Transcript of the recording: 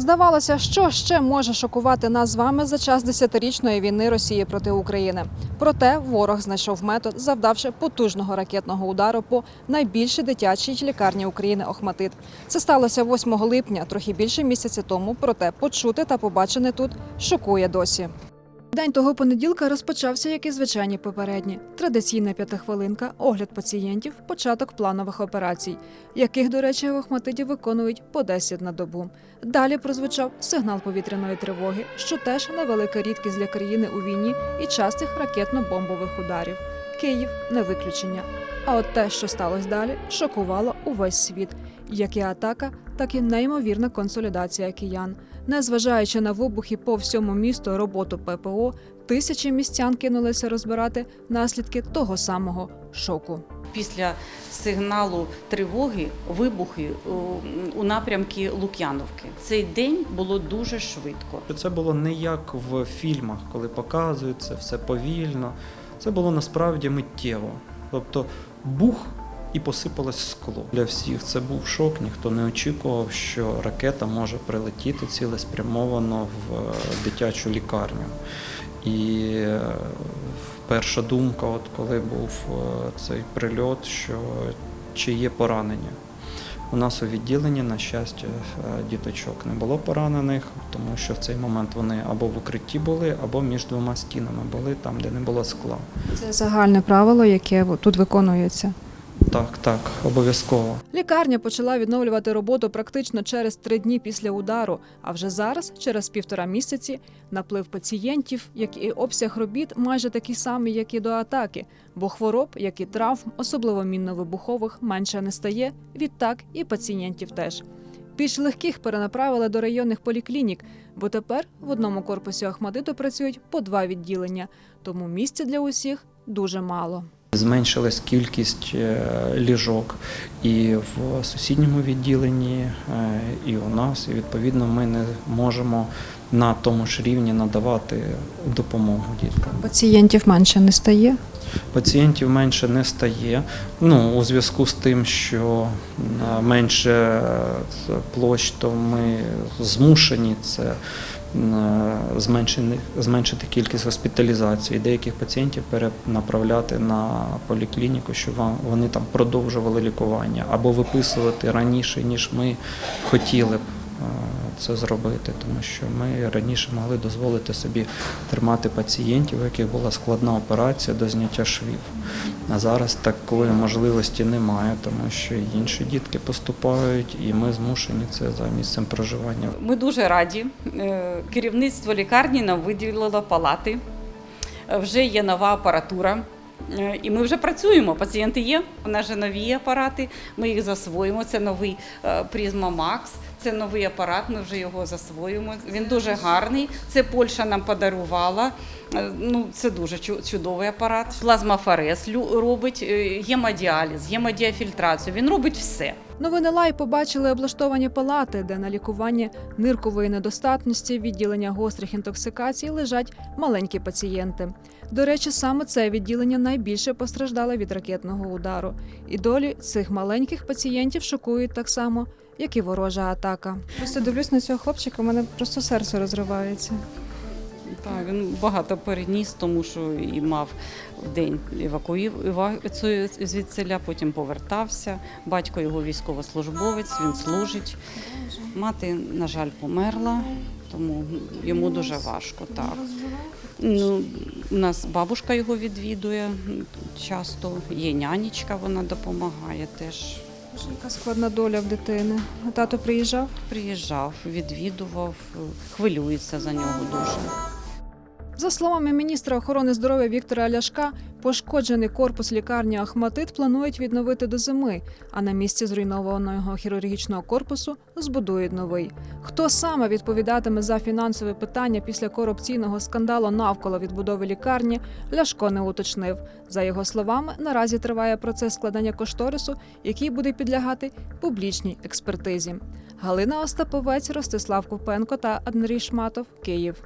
Здавалося, що ще може шокувати нас з вами за час десятирічної війни Росії проти України. Проте ворог знайшов метод, завдавши потужного ракетного удару по найбільшій дитячій лікарні України Охматит. Це сталося 8 липня, трохи більше місяця тому. Проте почути та побачене тут шокує досі. День того понеділка розпочався, як і звичайні попередні. Традиційна п'ятихвилинка, огляд пацієнтів, початок планових операцій, яких, до речі, в Охматиді виконують по 10 на добу. Далі прозвучав сигнал повітряної тривоги, що теж невелика рідкість для країни у війні і частих ракетно-бомбових ударів. Київ не виключення. А от те, що сталося далі, шокувало увесь світ. Як і атака, так і неймовірна консолідація киян. Незважаючи на вибухи по всьому місту, роботу ППО, тисячі містян кинулися розбирати наслідки того самого шоку. Після сигналу тривоги вибухи у, у напрямки Лук'яновки. Цей день було дуже швидко. Це було не як в фільмах, коли показується все повільно. Це було насправді миттєво. Тобто бух і посипалось скло. Для всіх це був шок. Ніхто не очікував, що ракета може прилетіти цілеспрямовано в е, дитячу лікарню. І е, перша думка, от коли був е, цей прильот, що чи є поранення. У нас у відділенні, на щастя, е, діточок не було поранених, тому що в цей момент вони або в укритті були, або між двома стінами були, там, де не було скла. Це загальне правило, яке тут виконується. Так, так, обов'язково. Лікарня почала відновлювати роботу практично через три дні після удару. А вже зараз, через півтора місяці, наплив пацієнтів, як і обсяг робіт, майже такий самий, як і до атаки, бо хвороб, як і травм, особливо мінно-вибухових, менше не стає. Відтак і пацієнтів теж. Більш легких перенаправили до районних поліклінік, бо тепер в одному корпусі Ахмадиту працюють по два відділення, тому місця для усіх дуже мало. Зменшилась кількість е, ліжок і в сусідньому відділенні, е, і у нас. І відповідно ми не можемо на тому ж рівні надавати допомогу діткам. Пацієнтів менше не стає. Пацієнтів менше не стає. Ну, у зв'язку з тим, що менше е, площ, то ми змушені це е, зменшити, зменшити кількість госпіталізацій, деяких пацієнтів перенаправляти на поліклініку, щоб вони там продовжували лікування або виписувати раніше, ніж ми хотіли б. Це зробити, тому що ми раніше могли дозволити собі тримати пацієнтів, у яких була складна операція до зняття швів. А зараз такої можливості немає, тому що інші дітки поступають, і ми змушені це за місцем проживання. Ми дуже раді. Е, Керівництво лікарні нам виділило палати. Е, Вже є нова апаратура. Е, І ми вже працюємо. Пацієнти є. У нас же нові апарати. Ми їх засвоїмо. Це новий е, Prisma Max. Це новий апарат. Ми вже його засвоїмо. Він дуже гарний. Це Польща нам подарувала. Е, Ну, це дуже чу- чудовий апарат. Плазмафорез робить е, гемодіаліз, гемодіафільтрацію. Він робить все. Новини Лай побачили облаштовані палати, де на лікування ниркової недостатності, відділення гострих інтоксикацій лежать маленькі пацієнти. До речі, саме це відділення найбільше постраждало від ракетного удару. І долі цих маленьких пацієнтів шокують так само, як і ворожа атака. Просто дивлюсь на цього хлопчика, у мене просто серце розривається. Так, він багато переніс, тому що і мав в день евакуацію звідсиля, потім повертався. Батько його військовослужбовець, він служить. Мати, на жаль, померла, тому йому дуже важко. Так. Ну, у нас бабушка його відвідує часто, є нянечка, вона допомагає теж. Яка складна доля в дитини. А тато приїжджав? Приїжджав, відвідував, хвилюється за нього дуже. За словами міністра охорони здоров'я Віктора Ляшка, пошкоджений корпус лікарні Ахматит планують відновити до зими, а на місці зруйнованого хірургічного корпусу збудують новий. Хто саме відповідатиме за фінансове питання після корупційного скандалу навколо відбудови лікарні, Ляшко не уточнив. За його словами, наразі триває процес складання кошторису, який буде підлягати публічній експертизі. Галина Остаповець, Ростислав Купенко та Андрій Шматов, Київ.